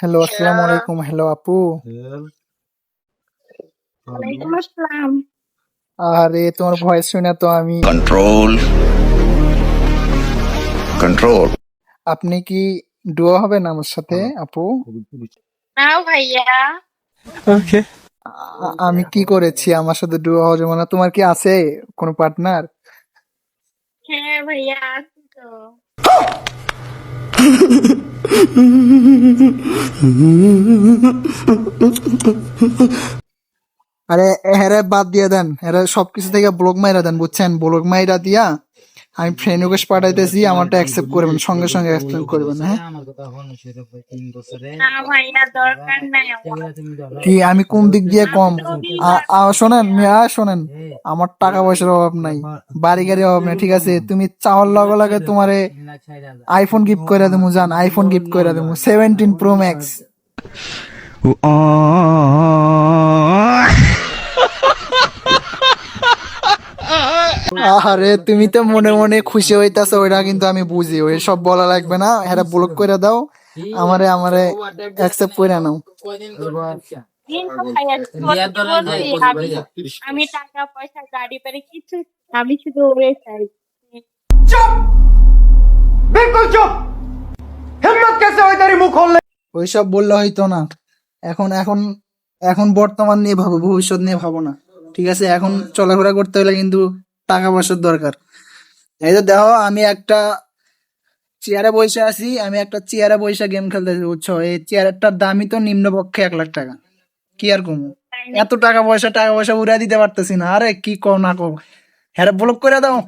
Hello আসসালামু আলাইকুম hello আপু। ওয়ালাইকুম আসসালাম। আরে তোমার ভয়েস শুনে তো আমি control. Control. আপনি কি ডুয়ো হবেন আমার সাথে আপু? না ভাইয়া। আ- আমি কি করেছি? আমার সাথে ডুয়ো হওয়া যাবে না। তোমার কি আছে কোনো পার্টনার হ্যাঁ ভাইয়া আছি তো। আরে হ্যাঁ বাদ দিয়ে দেন। হ্যাঁ সবকিছু থেকে ব্লক মাইরা দেন, বুঝছেন? ব্লক মাইরা দিয়া আমি ফ্রেন্ড রিকোয়েস্ট পাঠাইতেছি আমারটা অ্যাকসেপ্ট করবেন সঙ্গে সঙ্গে অ্যাকসেপ্ট করবেন হ্যাঁ না ভাইয়া দরকার নাই আমার কি আমি কোন দিক দিয়ে কম শোনেন মিয়া শোনেন আমার টাকা পয়সার অভাব নাই বাড়ি গাড়ির অভাব নাই ঠিক আছে তুমি চাওয়ার লগে লগে তোমারে আইফোন গিফট করে দেবো জান আইফোন গিফট করে দেবো সেভেন্টিন প্রো ম্যাক্স আরে তুমি তো মনে মনে খুশি হইতাছো ওইটা কিন্তু আমি বুঝি। ওই সব বলা লাগবে না হ্যাঁ ব্লক করে দাও আমারে আমারে অ্যাকসেপ্ট করে নাও। কিন্তু ভাইয়া সত্যি বলছি, আমি আমি টাকা পয়সা গাড়ি বাড়ি কিছু আমি শুধু ওরে চাই। ওইসব বললে হয়তো না। এখন এখন এখন বর্তমান নিয়ে ভাবো ভবিষ্যৎ নিয়ে ভাবো না। ঠিক আছে এখন চলাফেরা করতে হলে কিন্তু টাকা পয়সার দরকার। এই তো দেখো, আমি একটা চেয়ারে বসে আছি, আমি একটা চেয়ারে বসে গেম খেলতেছি বুঝছ? এই চেয়ারটার দামই তো নিম্নপক্ষে এক লাখ টাকা। কি আর কমু? এত টাকা পয়সা টাকা পয়সা উড়া দিতে পারতেছি না। আরে কি কো না কো হ্যাঁ ব্লক করে দাও।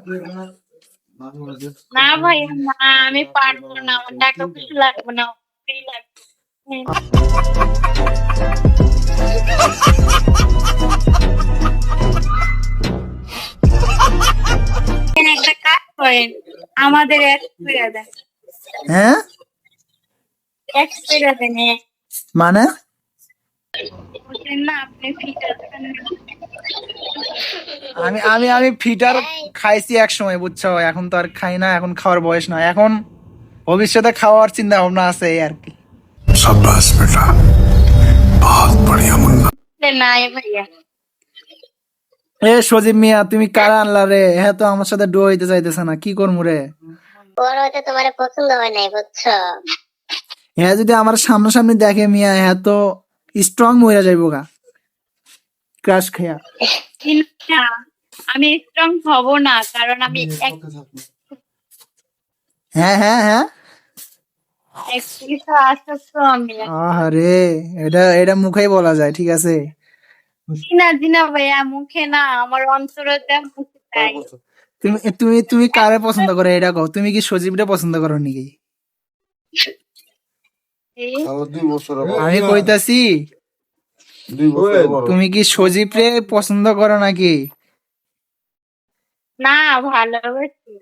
না ভাইয়া না, আমি পারব না। টাকা পয়সা লাগবে। না করেন আমাদের এক হ্যাঁ? এক মানে? আমি আমি আমি ফিটার খাইছি এক সময় বুঝছ? এখন তো আর খাই না এখন খাওয়ার বয়স না এখন ভবিষ্যতে খাওয়ার চিন্তা ভাবনা আছে এই আর কি। সাব্বাস বেটা। বহুত মুন্না। না ভাইয়া। এ সজীব মিয়া তুমি কারা আনলা রে? হ্যাঁ তো আমার সাথে ডো হইতে চাইতেছে না কি করব রে? ওর হয়তো তোমার পছন্দ হয় নাই বুঝছ? হ্যাঁ যদি আমার সামনাসামনি দেখে মিয়া হ্যাঁ তো স্ট্রং মরে যাইব গা। ক্রাশ খেয়া। আমি স্ট্রং হব না কারণ আমি হ্যাঁ হ্যাঁ হ্যাঁ। আরে এটা এটা মুখেই বলা যায় ঠিক আছে? জিনা জিনা ভাইয়া মুখে না আমার অন্তরতে মুখে তাই তুমি তুমি তুমি কারে পছন্দ করো এটা কও? তুমি কি সজীবরে পছন্দ করো নাকি? আমি কইতাছি তুমি কি সজীবরে পছন্দ করো নাকি? না ভালোবাসি।